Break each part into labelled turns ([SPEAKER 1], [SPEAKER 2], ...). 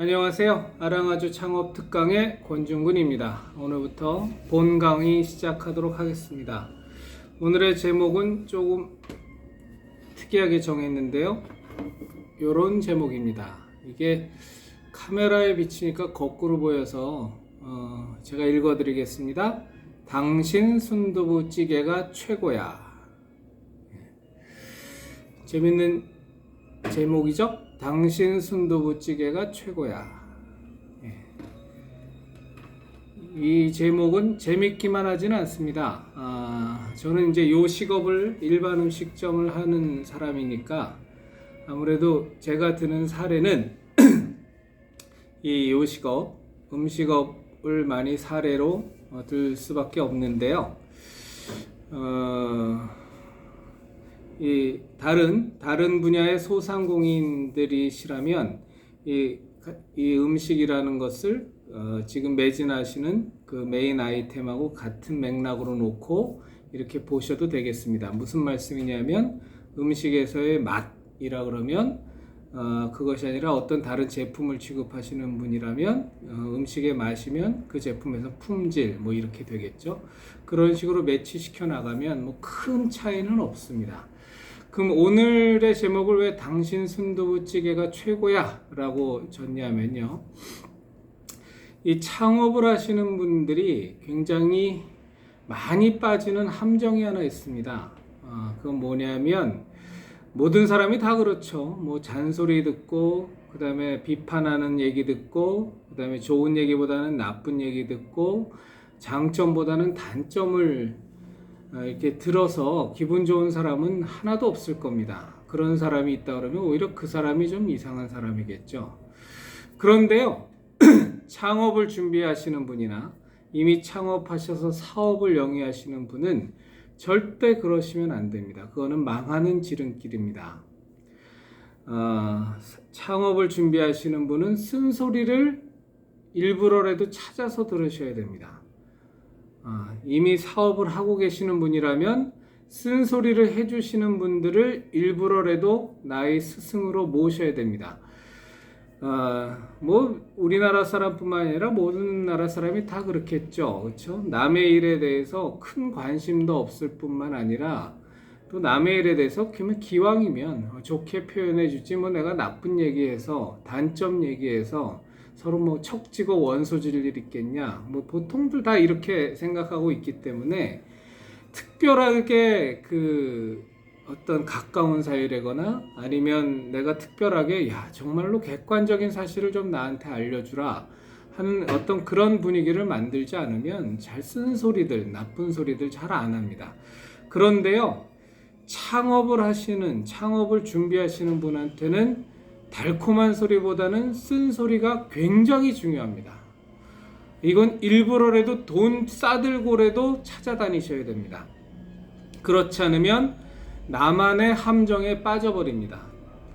[SPEAKER 1] 안녕하세요. 아랑아주 창업 특강의 권중근입니다. 오늘부터 본 강의 시작하도록 하겠습니다. 오늘의 제목은 조금 특이하게 정했는데요. 요런 제목입니다. 이게 카메라에 비치니까 거꾸로 보여서 어, 제가 읽어드리겠습니다. 당신 순두부 찌개가 최고야. 예. 재밌는 제목이죠? 당신 순두부찌개가 최고야. 예. 이 제목은 재밌기만 하지는 않습니다. 아, 저는 이제 요 식업을 일반 음식점을 하는 사람이니까 아무래도 제가 드는 사례는 이 요식업, 음식업을 많이 사례로 어, 들 수밖에 없는데요. 어, 이 다른 다른 분야의 소상공인들이시라면 이, 이 음식이라는 것을 어, 지금 매진하시는 그 메인 아이템하고 같은 맥락으로 놓고 이렇게 보셔도 되겠습니다. 무슨 말씀이냐면 음식에서의 맛이라 그러면 어, 그것이 아니라 어떤 다른 제품을 취급하시는 분이라면 어, 음식의 맛이면 그 제품에서 품질 뭐 이렇게 되겠죠. 그런 식으로 매치시켜 나가면 뭐 큰 차이는 없습니다. 그럼 오늘의 제목을 왜 당신 순두부찌개가 최고야? 라고 졌냐면요. 이 창업을 하시는 분들이 굉장히 많이 빠지는 함정이 하나 있습니다. 어, 그건 뭐냐면 모든 사람이 다 그렇죠. 뭐 잔소리 듣고 그 다음에 비판하는 얘기 듣고 그 다음에 좋은 얘기보다는 나쁜 얘기 듣고 장점보다는 단점을 어, 이렇게 들어서 기분 좋은 사람은 하나도 없을 겁니다. 그런 사람이 있다 그러면 오히려 그 사람이 좀 이상한 사람이겠죠. 그런데요, 창업을 준비하시는 분이나 이미 창업하셔서 사업을 영위하시는 분은 절대 그러시면 안 됩니다. 그거는 망하는 지름길입니다. 어, 창업을 준비하시는 분은 쓴소리를 일부러라도 찾아서 들으셔야 됩니다. 아, 이미 사업을 하고 계시는 분이라면 쓴소리를 해주시는 분들을 일부러라도 나의 스승으로 모셔야 됩니다. 아, 뭐 우리나라 사람뿐만 아니라 모든 나라 사람이 다 그렇겠죠, 그렇죠? 남의 일에 대해서 큰 관심도 없을 뿐만 아니라 또 남의 일에 대해서 그러면 기왕이면 좋게 표현해 주지 뭐 내가 나쁜 얘기해서 단점 얘기해서 서로 뭐 척지고 원소질 일 있겠냐? 뭐 보통들 다 이렇게 생각하고 있기 때문에 특별하게 그 어떤 가까운 사이라거나 아니면 내가 특별하게 야 정말로 객관적인 사실을 좀 나한테 알려주라 하는 어떤 그런 분위기를 만들지 않으면 잘 쓰는 소리들 나쁜 소리들 잘 안 합니다. 그런데요 창업을 하시는 창업을 준비하시는 분한테는 달콤한 소리보다는 쓴 소리가 굉장히 중요합니다. 이건 일부러라도 돈 싸들고라도 찾아다니셔야 됩니다. 그렇지 않으면 나만의 함정에 빠져버립니다.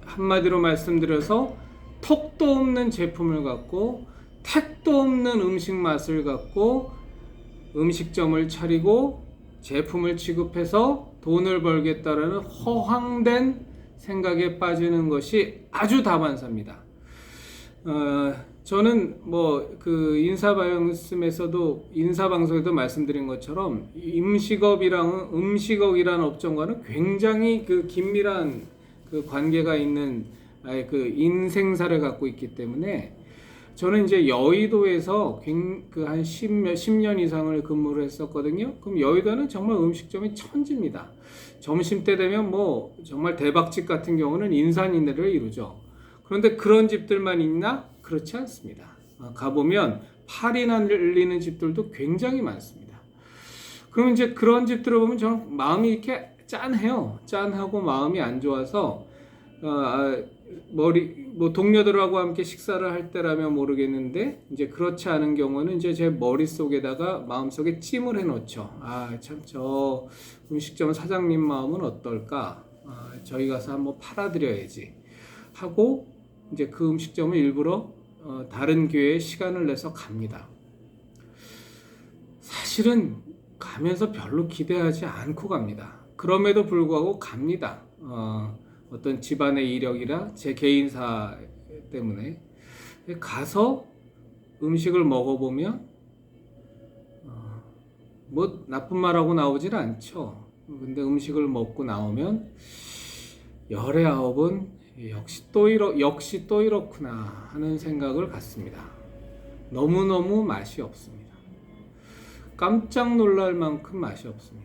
[SPEAKER 1] 한마디로 말씀드려서 톡도 없는 제품을 갖고 택도 없는 음식 맛을 갖고 음식점을 차리고 제품을 취급해서 돈을 벌겠다라는 허황된 생각에 빠지는 것이 아주 다반사입니다. 어, 저는 뭐 그 인사방송에서도 인사방송에도 말씀드린 것처럼 음식업이랑 음식업이라는 업종과는 굉장히 그 긴밀한 그 관계가 있는 아예 그 인생사를 갖고 있기 때문에 저는 이제 여의도에서 그한 10몇 10년 이상을 근무를 했었거든요. 그럼 여의도는 정말 음식점이 천지입니다. 점심 때 되면 뭐 정말 대박집 같은 경우는 인산인해를 이루죠. 그런데 그런 집들만 있나? 그렇지 않습니다. 아, 가보면 팔이 날리는 집들도 굉장히 많습니다. 그럼 이제 그런 집들을 보면 저는 마음이 이렇게 짠해요. 짠하고 마음이 안 좋아서 어, 아, 머리 뭐 동료들하고 함께 식사를 할 때라면 모르겠는데 이제 그렇지 않은 경우는 이제 제 머릿속에다가 마음속에 찜을 해 놓죠. 아, 참 저 음식점 사장님 마음은 어떨까? 아, 저희 가서 한번 팔아 드려야지. 하고 이제 그 음식점을 일부러 어, 다른 교회에 시간을 내서 갑니다. 사실은 가면서 별로 기대하지 않고 갑니다. 그럼에도 불구하고 갑니다. 어, 어떤 집안의 이력이라 제 개인사 때문에 가서 음식을 먹어보면 어, 뭐 나쁜 말하고 나오질 않죠. 근데 음식을 먹고 나오면 열의 아홉은 역시 또 이러 역시 또 이렇구나 하는 생각을 갖습니다. 너무 너무 맛이 없습니다. 깜짝 놀랄 만큼 맛이 없습니다.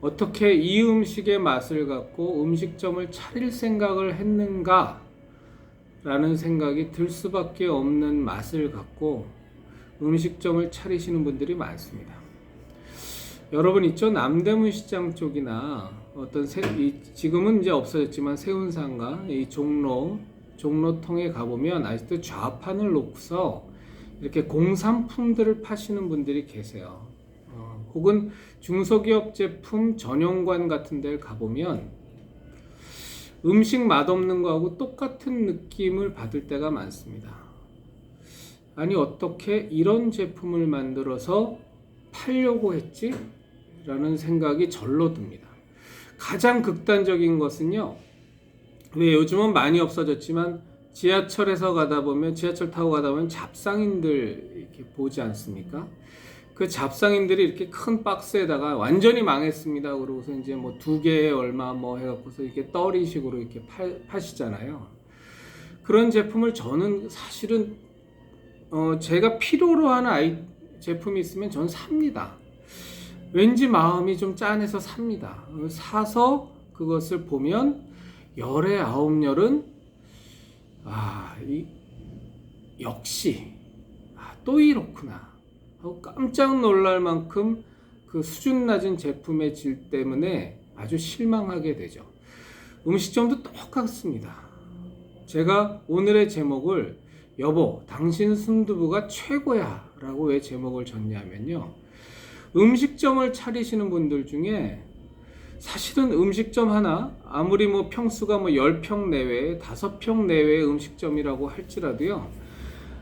[SPEAKER 1] 어떻게 이 음식의 맛을 갖고 음식점을 차릴 생각을 했는가? 라는 생각이 들 수밖에 없는 맛을 갖고 음식점을 차리시는 분들이 많습니다. 여러분 있죠? 남대문 시장 쪽이나 어떤 세, 이, 지금은 이제 없어졌지만 세운상가 이 종로 종로통에 가보면 아직도 좌판을 놓고서 이렇게 공산품들을 파시는 분들이 계세요. 어, 혹은 중소기업 제품 전용관 같은 데를 가보면 음식 맛없는 거하고 똑같은 느낌을 받을 때가 많습니다. 아니 어떻게 이런 제품을 만들어서 팔려고 했지? 라는 생각이 절로 듭니다. 가장 극단적인 것은요. 왜 요즘은 많이 없어졌지만 지하철에서 가다 보면 지하철 타고 가다 보면 잡상인들 이렇게 보지 않습니까? 그 잡상인들이 이렇게 큰 박스에다가 완전히 망했습니다. 그러고서 이제 뭐 두 개에 얼마 뭐 해갖고서 이렇게 떨이식으로 이렇게 팔, 파시잖아요. 그런 제품을 저는 사실은 어 제가 필요로 하는 아이 제품이 있으면 전 삽니다. 왠지 마음이 좀 짠해서 삽니다. 사서 그것을 보면 열의 아홉 열은 아, 이 역시 아, 또 이렇구나. 하고 깜짝 놀랄 만큼 그 수준 낮은 제품의 질 때문에 아주 실망하게 되죠. 음식점도 똑같습니다. 제가 오늘의 제목을 여보, 당신 순두부가 최고야 라고 왜 제목을 졌냐면요. 음식점을 차리시는 분들 중에 사실은 음식점 하나 아무리 뭐 평수가 뭐 10평 내외, 5평 내외의 음식점이라고 할지라도요.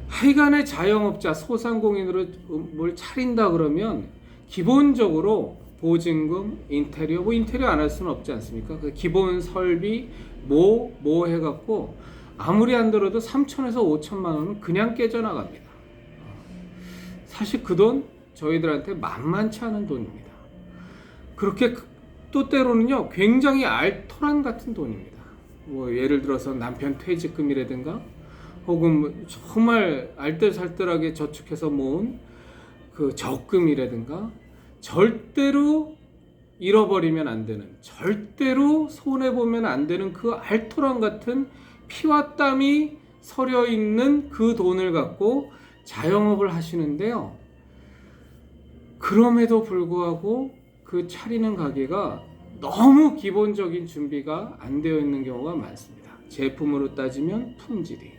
[SPEAKER 1] 하여간에 자영업자 소상공인으로 뭘 차린다 그러면 기본적으로 보증금, 인테리어, 뭐 인테리어 안 할 수는 없지 않습니까? 그 기본 설비, 뭐, 뭐 해갖고 아무리 안 들어도 3천에서 5천만 원은 그냥 깨져나갑니다. 사실 그 돈 저희들한테 만만치 않은 돈입니다. 그렇게 그- 또 때로는요, 굉장히 알토란 같은 돈입니다. 뭐 예를 들어서 남편 퇴직금이라든가 혹은 뭐 정말 알뜰살뜰하게 저축해서 모은 그 적금이라든가 절대로 잃어버리면 안 되는 절대로 손해 보면 안 되는 그 알토란 같은 피와 땀이 서려 있는 그 돈을 갖고 자영업을 하시는데요. 그럼에도 불구하고 그 차리는 가게가 너무 기본적인 준비가 안 되어 있는 경우가 많습니다. 제품으로 따지면 품질이,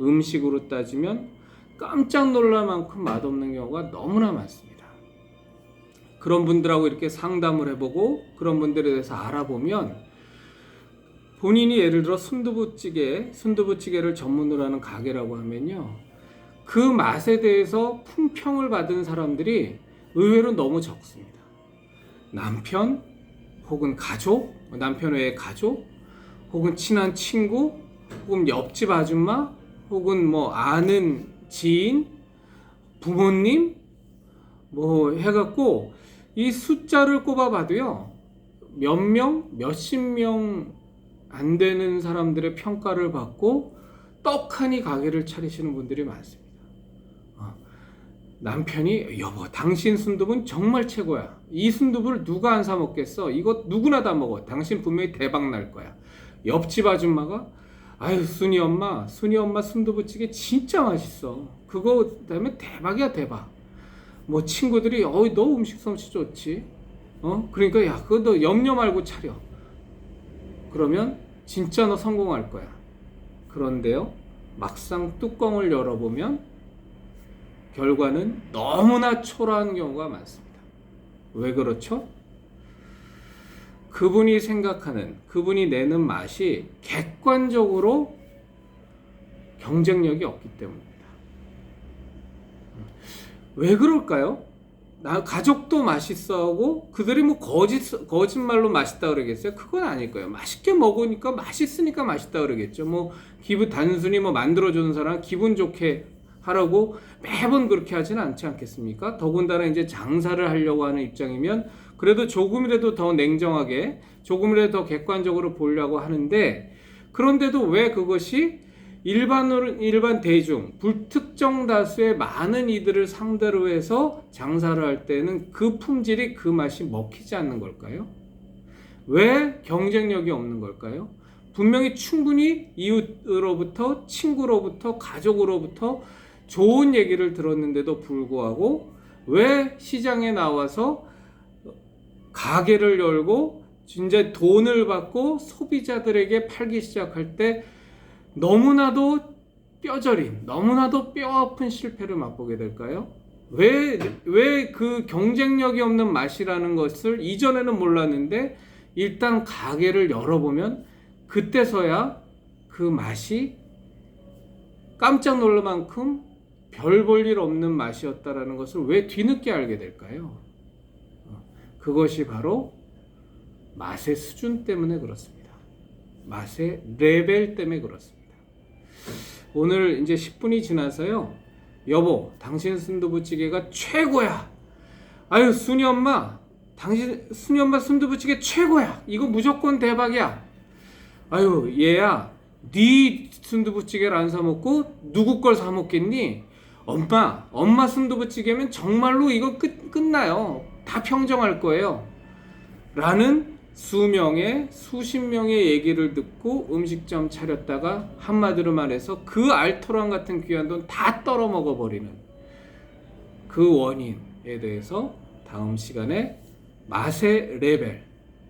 [SPEAKER 1] 음식으로 따지면 깜짝 놀랄 만큼 맛없는 경우가 너무나 많습니다. 그런 분들하고 이렇게 상담을 해보고 그런 분들에 대해서 알아보면 본인이 예를 들어 순두부찌개, 순두부찌개를 전문으로 하는 가게라고 하면요. 그 맛에 대해서 품평을 받은 사람들이 의외로 너무 적습니다. 남편 혹은 가족, 남편 외의 가족 혹은 친한 친구 혹은 옆집 아줌마 혹은 뭐 아는 지인 부모님 뭐 해갖고 이 숫자를 꼽아봐도요 몇 명, 몇십 명 안 되는 사람들의 평가를 받고 떡하니 가게를 차리시는 분들이 많습니다. 어, 남편이 여보 당신 순두부는 정말 최고야. 이 순두부를 누가 안 사 먹겠어? 이거 누구나 다 먹어. 당신 분명히 대박 날 거야. 옆집 아줌마가 아유 순이 엄마 순이 엄마 순두부찌개 진짜 맛있어. 그거 그다음에 대박이야 대박. 뭐 친구들이 어이 너 음식 솜씨 좋지. 어 그러니까 야 그거 너 염려 말고 차려. 그러면 진짜 너 성공할 거야. 그런데요, 막상 뚜껑을 열어보면 결과는 너무나 초라한 경우가 많습니다. 왜 그렇죠? 그분이 생각하는, 그분이 내는 맛이 객관적으로 경쟁력이 없기 때문입니다. 왜 그럴까요? 나 가족도 맛있어하고 그들이 뭐 거짓 거짓말로 맛있다 그러겠어요? 그건 아닐 거예요. 맛있게 먹으니까 맛있으니까 맛있다 그러겠죠. 뭐 기분 단순히 뭐 만들어 주는 사람 기분 좋게 하라고 매번 그렇게 하지는 않지 않겠습니까? 더군다나 이제 장사를 하려고 하는 입장이면 그래도 조금이라도 더 냉정하게 조금이라도 더 객관적으로 보려고 하는데 그런데도 왜 그것이 일반으로 일반 대중 불특정 다수의 많은 이들을 상대로 해서 장사를 할 때는 그 품질이 그 맛이 먹히지 않는 걸까요? 왜 경쟁력이 없는 걸까요? 분명히 충분히 이웃으로부터 친구로부터 가족으로부터 좋은 얘기를 들었는데도 불구하고 왜 시장에 나와서 가게를 열고 진짜 돈을 받고 소비자들에게 팔기 시작할 때 너무나도 뼈저린, 너무나도 뼈아픈 실패를 맛보게 될까요? 왜, 왜 그 경쟁력이 없는 맛이라는 것을 이전에는 몰랐는데 일단 가게를 열어보면 그때서야 그 맛이 깜짝 놀랄 만큼 별 볼 일 없는 맛이었다라는 것을 왜 뒤늦게 알게 될까요? 어, 그것이 바로 맛의 수준 때문에 그렇습니다. 맛의 레벨 때문에 그렇습니다. 오늘 이제 10분이 지나서요. 여보, 당신 순두부찌개가 최고야. 아유, 순이 엄마, 당신 순이 엄마 순두부찌개 최고야. 이거 무조건 대박이야. 아유, 얘야, 네 순두부찌개를 안 사 먹고 누구 걸 사 먹겠니? 엄마, 엄마 순두부찌개면 정말로 이거 끝 끝나요. 다 평정할 거예요. 라는 수명의 수십 명의 얘기를 듣고 음식점 차렸다가 한마디로 말해서 그 알토란 같은 귀한 돈 다 떨어 먹어 버리는 그 원인에 대해서 다음 시간에 맛의 레벨,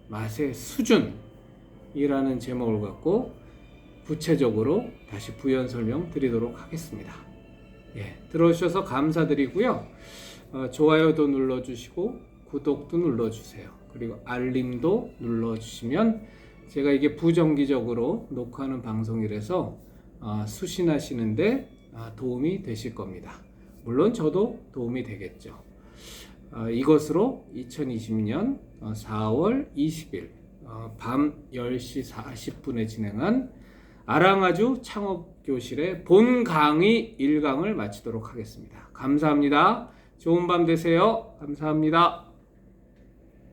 [SPEAKER 1] 맛의 수준이라는 제목을 갖고 구체적으로 다시 부연 설명 드리도록 하겠습니다. 예, 들어주셔서 감사드리고요. 어, 좋아요도 눌러주시고 구독도 눌러주세요. 그리고 알림도 눌러주시면 제가 이게 부정기적으로 녹화하는 방송이라서 아, 수신하시는데 아, 도움이 되실 겁니다. 물론 저도 도움이 되겠죠. 아, 이것으로 2020년 4월 20일 어, 밤 10시 40분에 진행한 아랑아주 창업교실의 본 강의 1강을 마치도록 하겠습니다. 감사합니다. 좋은 밤 되세요. 감사합니다.